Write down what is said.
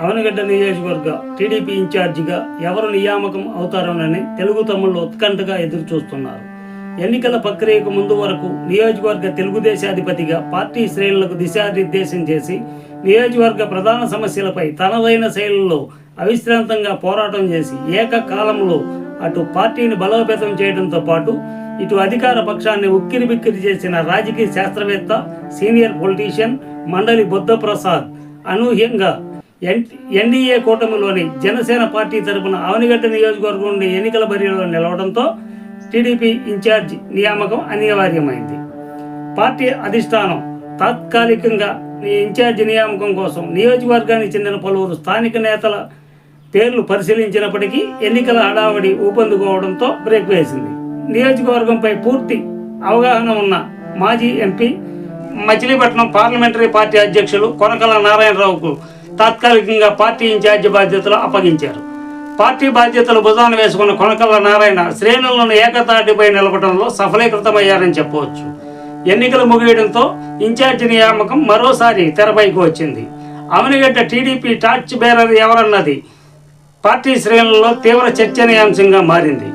అవనగడ్డ నియోజకవర్గ టీడీపీ ఇన్ఛార్జిగా ఎవరు నియామకం అవుతారోనని తెలుగు తమ్ముళ్ళు ఉత్కంఠగా ఎదురు చూస్తున్నారు ఎన్నికల ప్రక్రియకు ముందు వరకు నియోజకవర్గ తెలుగుదేశాధిపతిగా పార్టీ శ్రేణులకు దిశానిర్దేశం చేసి నియోజకవర్గ ప్రధాన సమస్యలపై తనదైన శైలిలో అవిశ్రాంతంగా పోరాటం చేసి ఏకకాలంలో అటు పార్టీని బలోపేతం చేయడంతో పాటు ఇటు అధికార పక్షాన్ని ఉక్కిరి బిక్కిరి చేసిన రాజకీయ శాస్త్రవేత్త సీనియర్ పొలిటీషియన్ మండలి బుద్ధప్రసాద్ అనూహ్యంగా ఎన్డీఏ కూటమిలోని జనసేన పార్టీ తరపున అవనిగడ్డ నియోజకవర్గం నుండి ఎన్నికల బరిలో నిలవడంతో టీడీపీ ఇన్ఛార్జ్ నియామకం అనివార్యమైంది. పార్టీ అధిష్టానం తాత్కాలికంగా ఈ నియామకం కోసం నియోజకవర్గానికి చెందిన పలువురు స్థానిక నేతల పేర్లు పరిశీలించినప్పటికీ ఎన్నికల హడావడి ఊపందుకోవడంతో బ్రేక్ వేసింది. నియోజకవర్గంపై పూర్తి అవగాహన ఉన్న మాజీ ఎంపీ మచిలీపట్నం పార్లమెంటరీ పార్టీ అధ్యక్షులు కొనకల నారాయణరావుకు తాత్కాలికంగా పార్టీ ఇన్ఛార్జి బాధ్యతలు అప్పగించారు. పార్టీ బాధ్యతలు భుజాన వేసుకున్న కొనకల నారాయణ శ్రేణులను ఏకతాటిపై నిలబడంలో సఫలీకృతమయ్యారని చెప్పవచ్చు. ఎన్నికలు ముగియడంతో ఇన్ఛార్జి నియామకం మరోసారి తెరపైకి వచ్చింది. అవనిగడ్డ టీడీపీ టార్చ్ బేరర్ ఎవరన్నది పార్టీ శ్రేణులలో తీవ్ర చర్చనీయాంశంగా మారింది.